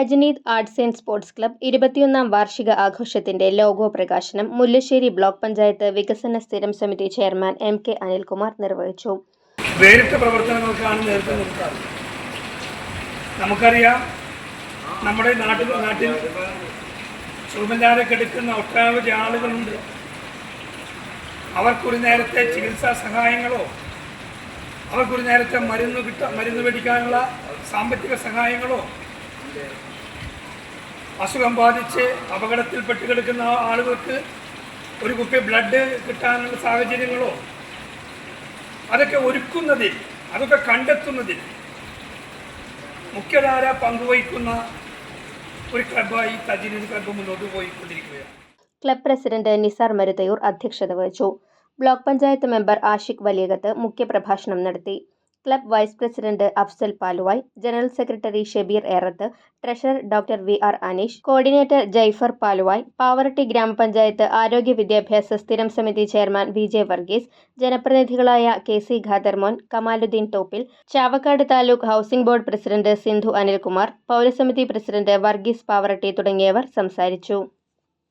Thajneed arts and sports club ഇരുപത്തിയൊന്നാം വാർഷിക ആഘോഷത്തിന്റെ ലോഗോ പ്രകാശനം മുല്ലശ്ശേരി ബ്ലോക്ക് പഞ്ചായത്ത് വികസന സ്ഥിരം സമിതി ചെയർമാൻ എം കെ അനിൽകുമാർ നിർവഹിച്ചു. വേറിട്ട പ്രവർത്തനങ്ങൾക്കാണ് നേതൃത്വം കൊടുക്കാറ് നമുക്കറിയാം നമ്മുടെ നാട്ടിൽ നാട്ടിൽ സുഖമില്ലാതെ കിടക്കുന്ന ഒട്ടനവധി ആളുകളുണ്ട്. അവർക്കൊരു നേരത്തെ ചികിത്സാ സഹായങ്ങളോ അവർക്കൊരു നേരത്തെ മരുന്ന് കിട്ട മരുന്ന് മേടിക്കാനുള്ള സാമ്പത്തിക സഹായങ്ങളോ അസുഖം ബാധിച്ച് അപകടത്തിൽപ്പെട്ട് കിടക്കുന്ന ആളുകൾക്ക് ഒരു കുപ്പി ബ്ലഡ് കിട്ടാനുള്ള സാഹചര്യങ്ങളോ? അതൊക്കെ ഒരുക്കുന്നതിൽ അതൊക്കെ കണ്ടെത്തുന്നതിൽ മുഖ്യധാര പങ്കുവഹിക്കുന്ന ഒരു ക്ലബ്ബായി തജിനീദ് ക്ലബ്ബ് മുന്നോട്ട് പോയിക്കൊണ്ടിരിക്കുകയാണ്. ക്ലബ് പ്രസിഡന്റ് നിസാർ മരുതയൂർ അധ്യക്ഷത വഹിച്ചു. ബ്ലോക്ക് പഞ്ചായത്ത് മെമ്പർ ആഷിഖ് വലിയകത്ത് മുഖ്യപ്രഭാഷണം നടത്തി. Club vice president Afsal Paluvai general secretary Shebeer Erath treasurer doctor V R Aneesh coordinator Jaifer Paluvai Pavaratti grama panchayat ആരോഗ്യ വിദ്യാഭ്യാസ സ്ഥിരം സമിതി chairman V J Varghese ജനപ്രതിനിധികളായ K C Khadarmon Kamaludheen Thoppil Chavakkad taluk housing board president Sindhu Anilkumar പൗരസമിതി president Varghese Pavaratti തുടങ്ങിയവർ സംസാരിച്ചു.